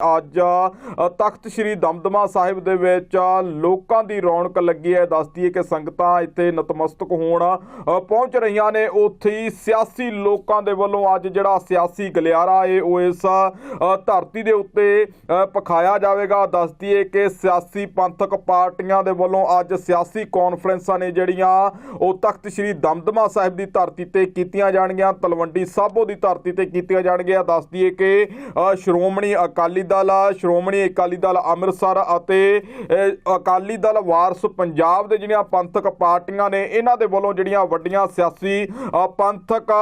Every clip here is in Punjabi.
ਅੱਜ ਤਖਤ ਸ੍ਰੀ ਦਮਦਮਾ ਸਾਹਿਬ ਦੇ ਵਿੱਚ ਲੋਕਾਂ ਦੀ ਰੌਣਕ ਲੱਗੀ ਹੈ। ਦੱਸਦੀ ਹੈ ਕਿ ਸੰਗਤਾਂ ਇੱਥੇ ਨਤਮਸਤਕ ਹੋਣ ਪਹੁੰਚ ਰਹੀਆਂ ਨੇ। ਉੱਥੇ ਹੀ ਸਿਆਸੀ ਲੋਕਾਂ ਦੇ ਵੱਲੋਂ ਅੱਜ ਜਿਹੜਾ ਸਿਆਸੀ ਗਲਿਆਰਾ ਏ ਉਹ ਇਸ ਧਰਤੀ ਦੇ ਉੱਤੇ ਅ, ਪਖਾਇਆ ਜਾਵੇਗਾ। ਦੱਸਦੀ ਹੈ ਕਿ ਸਿਆਸੀ ਪੰਥਕ ਪਾਰਟੀਆਂ ਦੇ ਵੱਲੋਂ ਅੱਜ ਸਿਆਸੀ ਕਾਨਫਰੰਸਾਂ ਨੇ ਜਿਹੜੀਆਂ ਉਹ ਤਖਤ ਸ੍ਰੀ ਦਮਦਮਾ ਸਾਹਿਬ ਦੀ ਧਰਤੀ ਤੇ ਕੀਤੀਆਂ ਜਾਣਗੀਆਂ। ਤਲਵੰਡੀ ਸਾਬੋ ਦੀ ਧਰਤੀ ਤੇ ਕੀਤੀਆਂ ਜਾਣਗੀਆਂ। ਦੱਸਦੀ ਹੈ ਕਿ ਸ਼੍ਰੋਮਣੀ ਅਕਾਲੀ ਦਲ ਸ਼੍ਰੋਮਣੀ ਅਕਾਲੀ ਦਲ ਅੰਮ੍ਰਿਤਸਰ ਅਤੇ ਅਕਾਲੀ ਦਲ ਵਾਰਸ ਪੰਜਾਬ ਦੇ ਜਿਹੜੀਆਂ ਪੰਥਕ ਪਾਰਟੀਆਂ ਨੇ ਇਹਨਾਂ ਦੇ ਵੱਲੋਂ ਜਿਹੜੀਆਂ ਵੱਡੀਆਂ ਸਿਆਸੀ ਪੰਥਕ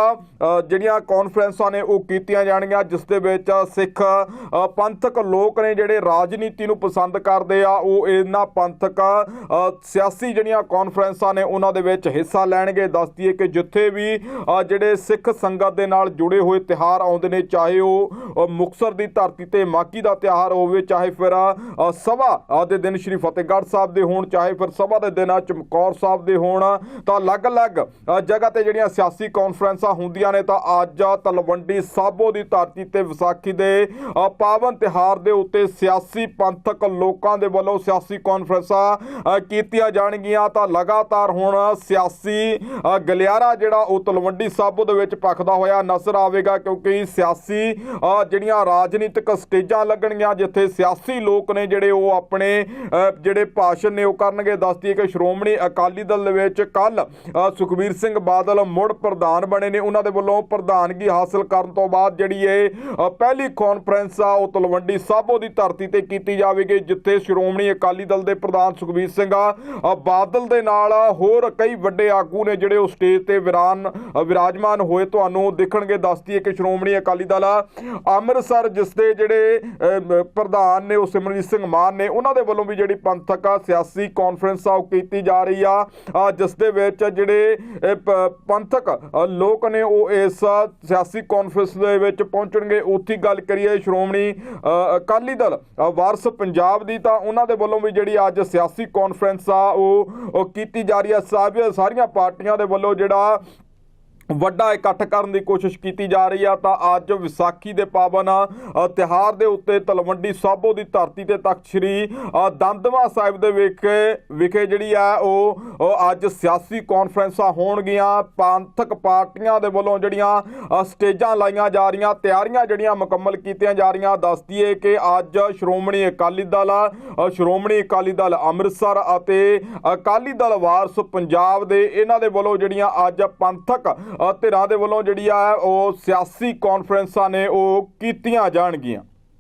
ਜਿਹੜੀਆਂ ਕਾਨਫਰੰਸਾਂ ਨੇ ਉਹ ਕੀਤੀਆਂ ਜਾਣਗੀਆਂ ਜਿਸ ਦੇ ਵਿੱਚ ਸਿੱਖ ਪੰਥਕ ਲੋਕ ਨੇ ਜਿਹੜੇ ਰਾਜਨੀਤੀ ਨੂੰ ਪਸੰਦ ਕਰਦੇ ਆ ਉਹ ਇਹਨਾਂ ਪੰਥਕ ਸਿਆਸੀ ਜਿਹੜੀਆਂ ਕਾਨਫਰੰਸਾਂ ਨੇ ਉਹਨਾਂ ਦੇ ਵਿੱਚ ਹਿੱਸਾ ਲੈਣਗੇ। ਦੱਸਦੀ ਹੈ ਕਿ ਜਿੱਥੇ ਵੀ ਜਿਹੜੇ ਸਿੱਖ ਸੰਗਤ ਦੇ ਨਾਲ ਜੁੜੇ ਹੋਏ ਤਿਹਾਰ ਆਉਂਦੇ ਨੇ ਚਾਹੇ ਉਹ ਅ, ਮੁਕਤਸਰ ਦੀ ਧਰਤੀ ਤੇ ਮਾਕੀ ਦਾ ਤਿਹਾਰ ਹੋਵੇ, ਚਾਹੇ ਫਿਰ ਸਭਾ ਦੇ ਦਿਨ ਸ਼੍ਰੀ ਫਤਿਹਗੜ੍ਹ ਸਾਹਿਬ ਦੇ ਹੋਣ, ਚਾਹੇ ਫਿਰ ਸਭਾ ਦੇ ਦਿਨ ਚਮਕੌਰ ਸਾਹਿਬ ਦੇ ਹੋਣ, ਤਾਂ ਅਲੱਗ-ਅਲੱਗ ਜਗ੍ਹਾ ਤੇ ਜਿਹੜੀਆਂ ਸਿਆਸੀ ਕਾਨਫਰੰਸਾਂ ਹੁੰਦੀਆਂ ਨੇ, ਤਾਂ ਅੱਜ ਤਲਵੰਡੀ ਸਾਬੋ ਦੀ ਧਰਤੀ ਤੇ ਵਿਸਾਖੀ ਦੇ ਪਾਵਨ ਤਿਹਾਰ ਦੇ ਉੱਤੇ ਸਿਆਸੀ ਪੰਥਕ ਲੋਕਾਂ ਦੇ ਵੱਲੋਂ ਸਿਆਸੀ ਕਾਨਫਰੰਸਾਂ ਕੀਤੀਆਂ ਜਾਣਗੀਆਂ, ਤਾਂ ਲਗਾਤਾਰ ਹੁਣ ਸਿਆਸੀ ਗਲਿਆਰਾ ਜਿਹੜਾ ਉਹ ਤਲਵੰਡੀ ਸਾਬੋ ਦੇ ਵਿੱਚ ਪਖਦਾ ਹੋਇਆ ਨਜ਼ਰ ਆਵੇਗਾ, ਕਿਉਂਕਿ ਸਿਆਸੀ ਜਿਹੜੀਆਂ ਰਾਜਨੀਤਿਕ ਸਟੇਜਾਂ ਲੱਗਣਗੀਆਂ ਜਿੱਥੇ ਸਿਆਸੀ ਲੋਕ ਨੇ ਜਿਹੜੇ ਉਹ ਆਪਣੇ ਜਿਹੜੇ ਭਾਸ਼ਣ ਨੇ ਉਹ ਕਰਨਗੇ। ਦੱਸਦੀ ਹੈ ਕਿ ਸ਼੍ਰੋਮਣੀ ਅਕਾਲੀ ਦਲ ਦੇ ਵਿੱਚ ਕੱਲ ਸੁਖਬੀਰ ਸਿੰਘ ਬਾਦਲ ਮੁੜ ਪ੍ਰਧਾਨ ਬਣੇ ਨੇ। ਉਹਨਾਂ ਦੇ ਵੱਲੋਂ ਪ੍ਰਧਾਨਗੀ ਹਾਸਲ ਕਰਨ ਤੋਂ ਬਾਅਦ ਜਿਹੜੀ ਇਹ ਪਹਿਲੀ ਕਾਨਫਰੰਸ ਆ ਉਹ ਤਲਵੰਡੀ ਸਾਬੋ ਦੀ ਧਰਤੀ ਤੇ ਕੀਤੀ ਜਾਵੇਗੀ ਜਿੱਥੇ ਸ਼੍ਰੋਮਣੀ ਅਕਾਲੀ ਦਲ ਦੇ ਪ੍ਰਧਾਨ ਸੁਖਬੀਰ ਸਿੰਘ ਅ, ਬਾਦਲ ਦੇ ਨਾਲ ਹੋਰ ਕਈ ਵੱਡੇ ਆਗੂ ਨੇ ਜਿਹੜੇ ਉਹ ਸਟੇਜ ਤੇ ਵਿਰਾਨ ਵਿਰਾਜਮਾਨ ਹੋਏ ਤੁਹਾਨੂੰ ਦੇਖਣਗੇ। ਦੱਸਦੀ ਹੈ ਕਿ ਸ਼੍ਰੋਮਣੀ ਅਕਾਲੀ ਦਲ ਅੰਮ੍ਰਿਤਸਰ ਜਿਸ ਦੇ ਜਿਹੜੇ ਪ੍ਰਧਾਨ ਨੇ ਉਹ ਸਿਮਰਜੀਤ ਸਿੰਘ ਮਾਨ ਨੇ ਉਹਨਾਂ ਦੇ ਵੱਲੋਂ ਵੀ ਜਿਹੜੀ ਪੰਥਕ ਆ, ਸਿਆਸੀ ਕਾਨਫਰੰਸ ਆ, ਉਹ ਕੀਤੀ ਜਾ ਰਹੀ ਆ। ਜਿਸ ਦੇ ਵਿੱਚ ਜਿਹੜੇ ਪੰਥਕ ਲੋਕ ਨੇ ਉਹ ਇਸ ਸਿਆਸੀ ਕਾਨਫਰੰਸ ਦੇ ਵਿੱਚ ਪਹੁੰਚਣਗੇ। ਉੱਥੇ ਗੱਲ ਕਰੀਏ ਸ਼੍ਰੋਮਣੀ ਅਕਾਲੀ ਦਲ ਵਾਰਸ ਪੰਜਾਬ ਦੀ, ਤਾਂ ਉਹਨਾਂ ਦੇ ਵੱਲੋਂ ਵੀ ਜਿਹੜੀ ਅੱਜ ਸਿਆਸੀ ਕਾਨਫਰੰਸ ਆ, ਉਹ ਕੀਤੀ ਜਾ ਰਹੀ ਆ। ਸਾਰੀਆਂ ਸਾਰੀਆਂ ਪਾਰਟੀਆਂ ਦੇ ਵੱਲੋਂ ਜਿਹੜਾ ਵੱਡਾ ਇਕੱਠ ਕਰਨ ਦੀ ਕੋਸ਼ਿਸ਼ ਕੀਤੀ ਜਾ ਰਹੀ ਆ ਤਾਂ ਅੱਜ ਵਿਸਾਖੀ ਦੇ ਪਾਵਨ ਅ, ਤਿਉਹਾਰ ਦੇ ਉੱਤੇ ਤਲਵੰਡੀ ਸਾਬੋ ਦੀ ਧਰਤੀ ਤੇ ਤਖਤ ਸ੍ਰੀ ਅ, ਸਾਹਿਬ ਦੇ ਵਿਖੇ ਵਿਖੇ ਜਿਹੜੀ ਆ ਉਹ ਅੱਜ ਸਿਆਸੀ ਕਾਨਫਰੰਸਾਂ ਹੋਣਗੀਆਂ। ਪੰਥਕ ਪਾਰਟੀਆਂ ਦੇ ਵੱਲੋਂ ਜਿਹੜੀਆਂ ਸਟੇਜਾਂ ਲਾਈਆਂ ਜਾ ਰਹੀਆਂ ਤਿਆਰੀਆਂ ਜਿਹੜੀਆਂ ਮੁਕੰਮਲ ਕੀਤੀਆਂ ਜਾ ਰਹੀਆਂ। ਦੱਸਦੀ ਏ ਕਿ ਅੱਜ ਸ਼੍ਰੋਮਣੀ ਅਕਾਲੀ ਦਲ ਸ਼੍ਰੋਮਣੀ ਅਕਾਲੀ ਦਲ ਅੰਮ੍ਰਿਤਸਰ ਅਤੇ ਅਕਾਲੀ ਦਲ ਵਾਰਸ ਪੰਜਾਬ ਦੇ ਇਹਨਾਂ ਦੇ ਵੱਲੋਂ ਜਿਹੜੀਆਂ ਅੱਜ ਪੰਥਕ ਧਿਰਾਂ ਦੇ ਵੱਲੋਂ ਜਿਹੜੀ ਆ ਉਹ ਸਿਆਸੀ ਕਾਨਫਰੰਸਾਂ ਨੇ ਉਹ ਕੀਤੀਆਂ ਜਾਣਗੀਆਂ।